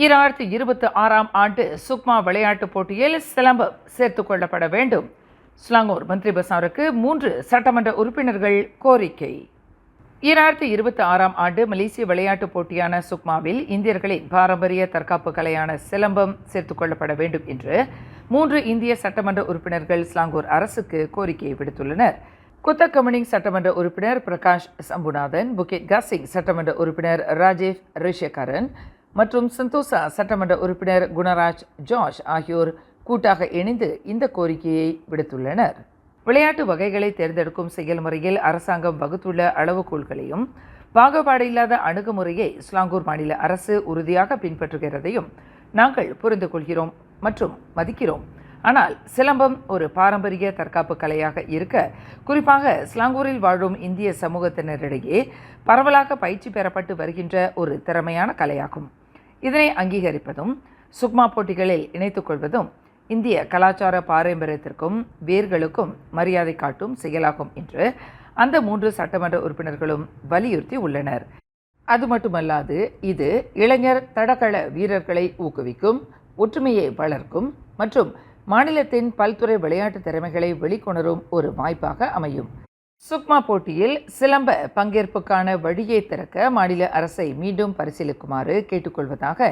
இரண்டாயிரத்தி இருபத்தி ஆறாம் ஆண்டு சுக்மா விளையாட்டுப் போட்டியில் சிலம்பம் சேர்த்துக் கொள்ளப்பட வேண்டும். ஸ்லாங்கூர் மந்திரி பசாருக்கு மூன்று சட்டமன்ற உறுப்பினர்கள் கோரிக்கை. இரண்டாயிரத்தி இருபத்தி ஆறாம் ஆண்டு மலேசிய விளையாட்டுப் போட்டியான சுக்மாவில் இந்தியர்களின் பாரம்பரிய தற்காப்பு கலையான சிலம்பம் சேர்த்துக் கொள்ளப்பட வேண்டும் என்று மூன்று இந்திய சட்டமன்ற உறுப்பினர்கள் ஸ்லாங்கூர் அரசுக்கு கோரிக்கையை விடுத்துள்ளனர். குத்த கம்யூனிங் சட்டமன்ற உறுப்பினர் பிரகாஷ் சம்புநாதன் புகேட் காசிங் சட்டமன்ற உறுப்பினர் ராஜேஷ் ரிஷேகரன் மற்றும் சந்தோசா சட்டமன்ற உறுப்பினர் குணராஜ் ஜார்ஜ் ஆகியோர் கூட்டாக இணைந்து இந்த கோரிக்கையை விடுத்துள்ளனர். விளையாட்டு வகைகளை தேர்ந்தெடுக்கும் செயல்முறையில் அரசாங்கம் வகுத்துள்ள அளவுகோல்களையும் பாகுபாடு இல்லாத அணுகுமுறையை ஸ்லாங்கூர் மாநில அரசு உறுதியாக பின்பற்றுகிறதையும் நாங்கள் புரிந்து கொள்கிறோம் மற்றும் மதிக்கிறோம். ஆனால் சிலம்பம் ஒரு பாரம்பரிய தற்காப்பு கலையாக இருக்க குறிப்பாக ஸ்லாங்கூரில் வாழும் இந்திய சமூகத்தினரிடையே பரவலாக பயிற்சி பெறப்பட்டு வருகின்ற ஒரு திறமையான கலையாகும். இதனை அங்கீகரிப்பதும் சுக்மா போட்டிகளில் இணைத்துக் கொள்வதும் இந்திய கலாச்சார பாரம்பரியத்திற்கும் வேர்களுக்கும் மரியாதை காட்டும் செயலாகும் என்று அந்த மூன்று சட்டமன்ற உறுப்பினர்களும் வலியுறுத்தி உள்ளனர். அது மட்டுமல்லாது இது இளைஞர் தடகள வீரர்களை ஊக்குவிக்கும் ஒற்றுமையை வளர்க்கும் மற்றும் மாநிலத்தின் பல்துறை விளையாட்டு திறமைகளை வெளிக்கொணரும் ஒரு வாய்ப்பாக அமையும். சுக்மா போட்டியில் சிலம்ப பங்கேற்புக்கான வழியை திறக்க மாநில அரசை மீண்டும் பரிசீலிக்குமாறு கேட்டுக்கொள்வதாக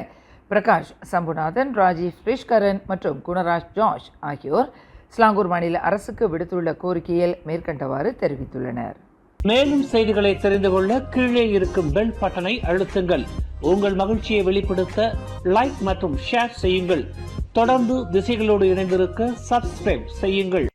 பிரகாஷ் சம்புநாதன் ராஜீவ் ஸ்ரீஷ்கரன் மற்றும் குணராஜ் ஜார்ஜ் ஆகியோர் ஸ்லாங்கூர் மாநில அரசுக்கு விடுத்துள்ள கோரிக்கையில் மேற்கண்டவாறு தெரிவித்துள்ளனர். மேலும் செய்திகளை தெரிந்து கொள்ள கீழே இருக்கும் பெல் பட்டனை அழுத்துங்கள். உங்கள் மகிழ்ச்சியை வெளிப்படுத்த லைக் மற்றும் ஷேர் செய்யுங்கள். தொடர்ந்து திசைகளோடு இணைந்திருக்க சப்ஸ்கிரைப் செய்யுங்கள்.